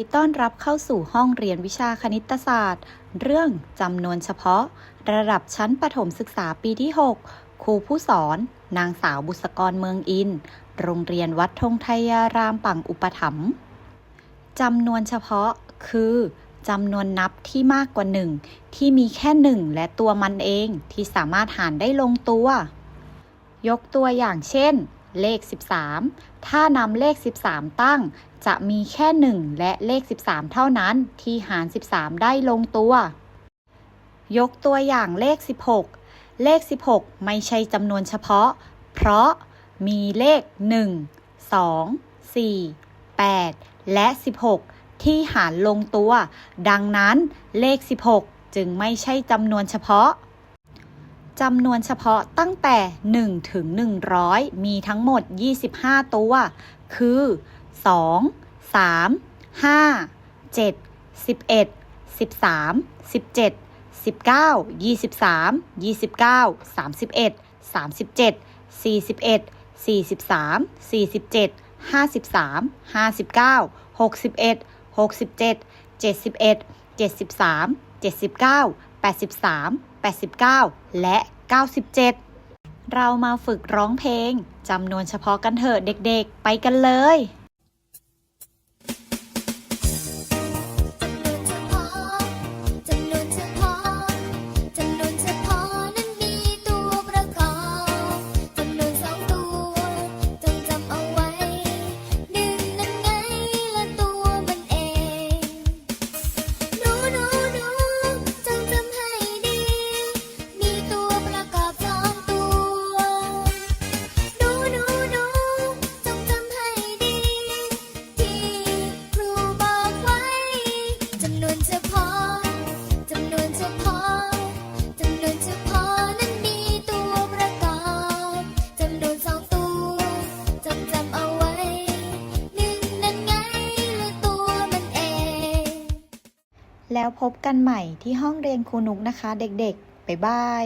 ดีต้อนรับเข้าสู่ห้องเรียนวิชาคณิตศาสตร์ เรื่องจำนวนเฉพาะ ระดับชั้นประถมศึกษาปีที่ 6 ครูผู้สอน นางสาวบุษกรเมืองอิน โรงเรียนวัดธงไทยารามปังอุปถัมภ์จำนวนเฉพาะคือจำนวนนับที่มากกว่าหนึ่งที่มีแค่หนึ่งและตัวมันเองที่สามารถหารได้ลงตัว ยกตัวอย่างเช่น เลข 13 ถ้านำเลข 13 ตั้ง จะมีแค่ 1 และเลข 13 เท่านั้นที่หาร 13 ได้ลงตัว ยกตัวอย่างเลข 16 เลข 16 ไม่ใช่จำนวนเฉพาะ เพราะมีเลข 1 2 4 8 และ 16 ที่หารลงตัว ดังนั้นเลข 16 จึงไม่ใช่จำนวนเฉพาะ จำนวนเฉพาะตั้งแต่ 1 ถึง 100 มีทั้งหมด 25 ตัว คือ 2 3 5 7 11 13 17 19 23 29 31 37 41 43 47 53 59 61 67 71 73 79 83 89 และ 97 เรามาฝึกร้องเพลงจำนวนเฉพาะกันเถอะเด็กๆ ไปกันเลย แล้วพบกันใหม่ที่ห้องเรียนครูนุกนะคะเด็กๆ บ๊ายบาย